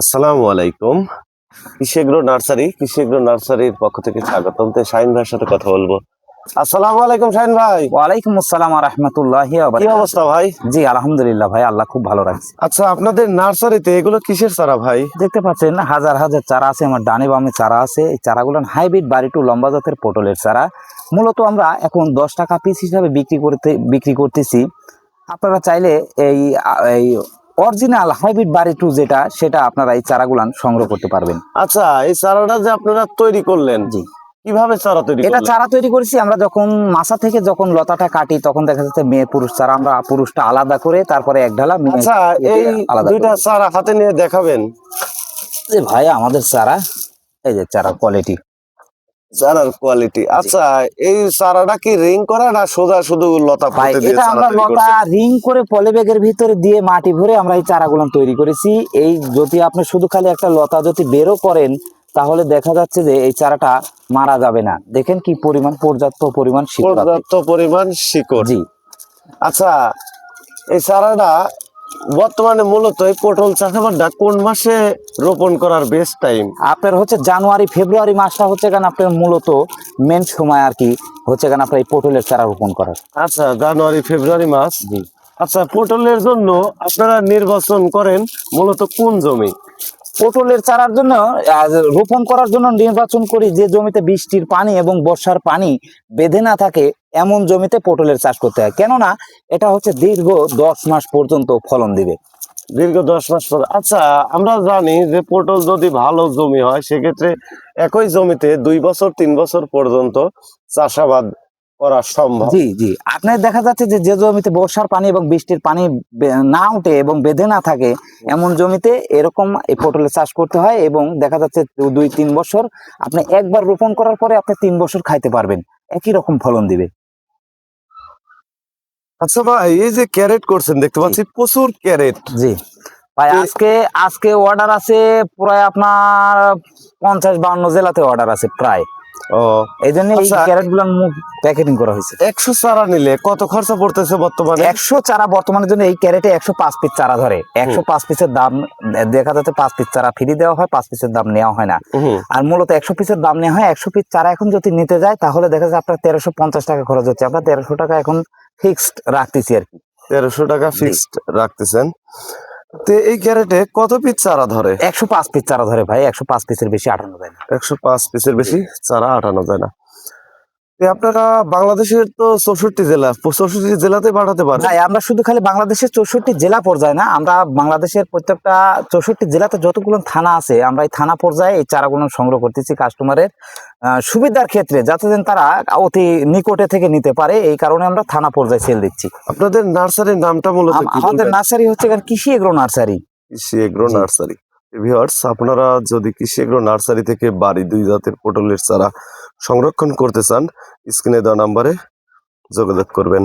আসসালামু আলাইকুম। কৃষিগ্রো নার্সারি কৃষিগ্রো নার্সারির পক্ষ থেকে স্বাগতম। তো শাহিন ভাইয়ের সাথে কথা বলব। আসসালামু আলাইকুম শাহিন ভাই। ওয়ালাইকুম আসসালাম রহমতুল্লাহ কি অবস্থা ভাই? জি আলহামদুলিল্লাহ ভাই আল্লাহ খুব ভালো রাখছে। আচ্ছা আপনাদের নার্সারিতে এগুলো কিসের চারা ভাই? দেখতে পাচ্ছেন হাজার হাজার চারা আছে আমার ডানে বামে চারা আছে। এই চারাগুলো হাইব্রিড বাড়ি টু লম্বা জাতের পটলের চারা। মূলত আমরা এখন দশ টাকা পিস হিসাবে বিক্রি করতে বিক্রি করতেছি। আপনারা চাইলে এই এই অরিজিনাল হাইব্রিড বাড়ি টু যেটা সেটা আপনারা এই চারাগুলান সংগ্রহ করতে পারবেন। আচ্ছা এই চারাটা যে আপনারা তৈরি করলেন জি। কীভাবে চারা তৈরি এটা চারা তৈরি করেছি আমরা যখন মাছা থেকে যখন লতাটা কাটি তখন দেখা যাচ্ছে মেয়ে পুরুষ চারা আমরা পুরুষটা আলাদা করে তারপরে এক ঢালা আচ্ছা এই আলাদা দুইটা চারা হাতে নিয়ে দেখাবেন। যে ভাই আমাদের চারা এই যে চারা কোয়ালিটি চারার কোয়ালিটি আচ্ছা এই চারাটা কি রিং করা না সোজা শুধু লতা পুঁতে দিয়ে এটা আমরা লতা রিং করে পলিব্যাগের ভিতরে দিয়ে মাটি ভরে আমরা এই চারাগুলো তৈরি করেছি। এই যদি আপনি শুধু খালি একটা লতা যদি বেরো করেন তাহলে দেখা যাচ্ছে যে এই চারাটা মারা যাবে না। দেখেন কি পরিমাণ পর্যাপ্ত পরিমাণ পর্যাপ্ত পরিমাণ শিকড়। জি। আচ্ছা এই চারাটা বর্তমানে মূলত এই পটল চাষাবাদটা কোন মাসে রোপণ করার বেস্ট টাইম আপনার হচ্ছে জানুয়ারি ফেব্রুয়ারি মাসটা হচ্ছে কেন আপনার মূলত মেন সময় আর কি হচ্ছে কেন আপনার এই পটলের চারা রোপণ করার আচ্ছা জানুয়ারি ফেব্রুয়ারি মাস? জি। আচ্ছা পটলের জন্য আপনারা নির্বাচন করেন মূলত কোন জমি? পটলের চারার জন্য রোপণ করার জন্য নির্বাচন করি যে জমিতে বৃষ্টির পানি এবং বর্ষার পানি বেঁধে না থাকে, এমন জমিতে পটলের চাষ করতে হয়। কেননা, এটা হচ্ছে দীর্ঘ দশ মাস পর্যন্ত ফলন দিবে। দীর্ঘ দশ মাস পর আচ্ছা আমরা জানি যে পটল যদি ভালো জমি হয়, সেক্ষেত্রে একই জমিতে দুই বছর, তিন বছর পর্যন্ত চাষাবাদ করা সম্ভব। জি জি। আপনার দেখা যাচ্ছে যে যে জমিতে বর্ষার পানি এবং বৃষ্টির পানি না উঠে এবং বেঁধে না থাকে এমন জমিতে এরকম এই পটলের চাষ করতে হয় এবং দেখা যাচ্ছে দুই তিন বছর আপনি একবার রোপণ করার পরে আপনি তিন বছর খাইতে পারবেন। একই রকম ফলন দিবে। আচ্ছা ভাই এই যে ক্যারেট করছেন দেখতে পাচ্ছি প্রচুর ক্যারেট। জি। ভাই আজকে আজকে অর্ডার আছে প্রায় আপনার পঞ্চাশ বাউন্ন জেলাতে অর্ডার আছে প্রায়। ও। এই জন্য এই আচ্ছা। ক্যারেটগুলোর মুখ প্যাকেটিং করা হয়েছে। একশো চারা নিলে কত খরচা পড়তেছে বর্তমানে? একশো চারা বর্তমানের জন্য এই ক্যারেটে একশো পাঁচ পিস চারা ধরে। একশো পাঁচ পিসের দাম দেখা যাচ্ছে পাঁচ পিস চারা ফ্রি দেওয়া হয় পাঁচ পিসের দাম নেওয়া হয় না। আর মূলত একশো পিসের দাম নেওয়া হয় একশো পিস চারা এখন যদি নিতে যায় তাহলে দেখা যায় আপনার তেরোশো পঞ্চাশ টাকা খরচ হচ্ছে। আমরা তেরোশো টাকা এখন ফিক্সড রাখতেছি আর কি। তেরোশো টাকা ফিক্সড রাখতেছেন। তো এই ক্যারেটে কত পিস চারা ধরে? একশো পাঁচ পিস চারা ধরে ভাই একশো পাঁচ পিসের বেশি আটানো যায় না। একশো পাঁচ পিসের বেশি চারা আটানো যায় না। আপনারা বাংলাদেশের তো চৌষট্টি জেলা চৌষট্টি জেলাতে পাঠাতে পারেন। ভাই আমরা শুধু খালি বাংলাদেশের চৌষট্টি জেলা পর্যায়ে না আমরা বাংলাদেশের প্রত্যেকটা চৌষট্টি জেলাতে যতগুলো থানা আছে আমরা এই থানা পর্যায়ে এই চারাগুলো সংগ্রহ করতেছি কাস্টমারের সুবিধার ক্ষেত্রে যাতে যেন তারা অতি নিকটে থেকে নিতে পারে এই কারণে আমরা থানা পর্যায়ে সেল দিচ্ছি। আপনাদের নার্সারির নামটা কি আমাদের নার্সারি হচ্ছে Krishi agro nursery Krishi agro nursery viewers আপনারা যদি কৃষি এগ্রো নার্সারি থেকে বাড়ি দুই জাতের পটলের চারা সংরক্ষণ করতে চান স্ক্রিনে দেওয়া নাম্বারে যোগাযোগ করবেন।